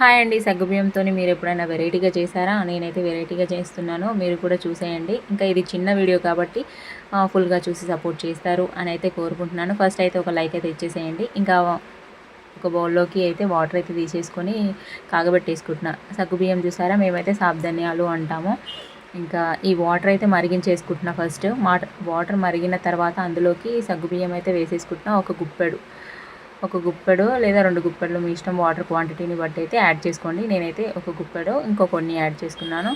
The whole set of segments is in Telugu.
హాయ్ అండి. సగ్గుబియ్యంతో మీరు ఎప్పుడైనా వెరైటీగా చేశారా? నేనైతే వెరైటీగా చేస్తున్నాను. మీరు కూడా చూసేయండి. ఇంకా ఇది చిన్న వీడియో కాబట్టి ఫుల్గా చూసి సపోర్ట్ చేస్తారు అని అయితే కోరుకుంటున్నాను. ఫస్ట్ అయితే ఒక లైక్ అయితే ఇచ్చేసేయండి. ఇంకా ఒక బౌల్లోకి అయితే వాటర్ అయితే తీసేసుకొని కాగబెట్టేసుకుంటున్నా. సగ్గుబియ్యం చూసారా? మేమైతే సాబ్ధన్యాలు అంటాము. ఇంకా ఈ వాటర్ అయితే మరిగించేసుకుంటున్నా ఫస్ట్. వాటర్ మరిగిన తర్వాత అందులోకి సగ్గుబియ్యం అయితే వేసేసుకుంటున్నా. ఒక గుప్పెడు. ఒక గుప్పెడు లేదా రెండు గుప్పెడు మీ ఇష్టం వాటర్ క్వాంటిటీని బట్టి అయితే యాడ్ చేసుకోండి. నేనైతే ఒక గుప్పెడు ఇంకో కొన్ని యాడ్ చేసుకున్నాను.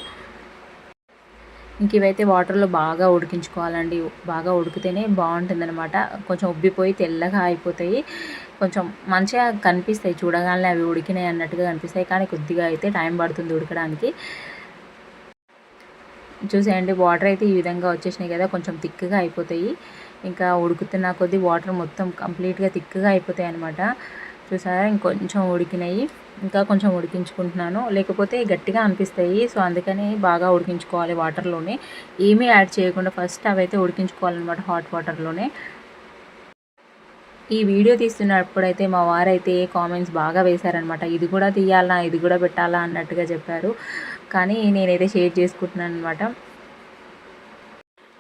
ఇంక ఇవైతే వాటర్లో బాగా ఉడికించుకోవాలండి. బాగా ఉడికితేనే బాగుంటుందన్నమాట. కొంచెం ఉబ్బిపోయి తెల్లగా అయిపోతాయి. కొంచెం మంచిగా కనిపిస్తాయి. చూడగానే అవి ఉడికినాయి అన్నట్టుగా కనిపిస్తాయి. కానీ కొద్దిగా అయితే టైం పడుతుంది ఉడకడానికి. చూసేయండి వాటర్ అయితే ఈ విధంగా వచ్చేసినాయి కదా కొంచెం థిక్గా అయిపోతాయి. ఇంకా ఉడుకుతున్న కొద్దీ వాటర్ మొత్తం కంప్లీట్గా థిక్గా అయిపోతాయి అనమాట చూసారా? ఇంకొంచెం ఉడికినాయి. ఇంకా కొంచెం ఉడికించుకుంటున్నాను. లేకపోతే గట్టిగా అనిపిస్తాయి సో అందుకని బాగా ఉడికించుకోవాలి వాటర్లోనే ఏమీ యాడ్ చేయకుండా ఫస్ట్ అవైతే ఉడికించుకోవాలన్నమాట హాట్ వాటర్లోనే ఈ వీడియో తీస్తున్నప్పుడైతే మా వారైతే కామెంట్స్ బాగా వేశారనమాట ఇది కూడా తీయాలా ఇది కూడా పెట్టాలా అన్నట్టుగా చెప్పారు. కానీ నేనైతే షేర్ చేసుకుంటున్నాను అనమాట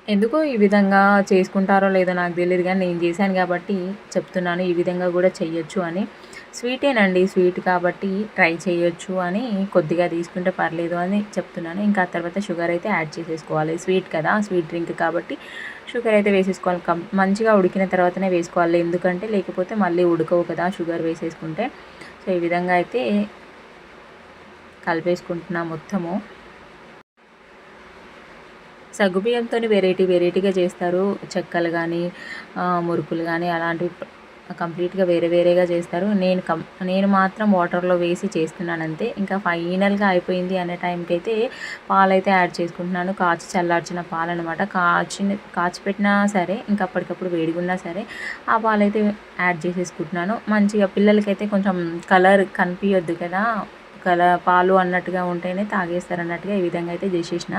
ఎందుకో ఈ విధంగా చేసుకుంటారో లేదో నాకు తెలియదు కానీ నేను చేశాను కాబట్టి చెప్తున్నాను. ఈ విధంగా కూడా చెయ్యొచ్చు అని. స్వీటేనండి స్వీట్ కాబట్టి ట్రై చేయొచ్చు అని కొద్దిగా తీసుకుంటే పర్లేదు అని చెప్తున్నాను. ఇంకా తర్వాత షుగర్ అయితే యాడ్ చేసేసుకోవాలి. స్వీట్ కదా స్వీట్ డ్రింక్ కాబట్టి షుగర్ అయితే వేసేసుకోవాలి. మంచిగా ఉడికిన తర్వాతనే వేసుకోవాలి. ఎందుకంటే లేకపోతే మళ్ళీ ఉడకవు కదా షుగర్ వేసేసుకుంటే. సో ఈ విధంగా అయితే కలిపేసుకుంటున్నా మొత్తము. సగ్గుబియ్యంతో వెరైటీ వెరైటీగా చేస్తారు. చెక్కలు కానీ మురుకులు కానీ అలాంటివి కంప్లీట్గా వేరే వేరేగా చేస్తారు. నేను కం నేను మాత్రం వాటర్లో వేసి చేస్తున్నాను అంతే ఇంకా ఫైనల్గా అయిపోయింది అనే టైంకి అయితే పాలైతే యాడ్ చేసుకుంటున్నాను. కాచి చల్లార్చిన పాలు అనమాట కాచిన కాచి పెట్టినా సరే ఇంకా అప్పటికప్పుడు వేడిగున్నా సరే ఆ పాలైతే యాడ్ చేసేసుకుంటున్నాను. మంచిగా పిల్లలకైతే కొంచెం కలర్ కనిపించొద్దు కదా. కలర్ పాలు అన్నట్టుగా ఉంటేనే తాగేస్తారు అన్నట్టుగా ఈ విధంగా అయితే చేసేసిన.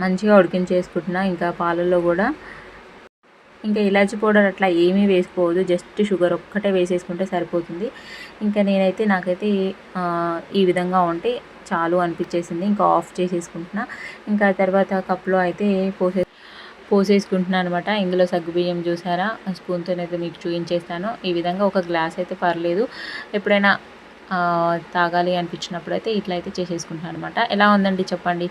మంచిగా ఉడికించేసుకుంటున్నా. ఇంకా పాలల్లో కూడా ఇంకా ఇలాచి పౌడర్ అట్లా ఏమీ వేసుకోవద్దు జస్ట్ షుగర్ ఒక్కటే వేసేసుకుంటే సరిపోతుంది. ఇంకా నేనైతే నాకైతే ఈ విధంగా ఉంటే చాలు అనిపించేసింది. ఇంకా ఆఫ్ చేసేసుకుంటున్నా. ఇంకా తర్వాత కప్లో అయితే పోసే పోసేసుకుంటున్నాను అనమాట ఇందులో సగ్గుబియ్యం చూసారా? స్పూన్తో అయితే మీకు చూపించేస్తాను. ఈ విధంగా ఒక గ్లాస్ అయితే పర్లేదు. ఎప్పుడైనా తాగాలి అనిపించినప్పుడు అయితే ఇట్లా అయితే చేసేసుకుంటున్నాను అనమాట ఎలా ఉందండి చెప్పండి?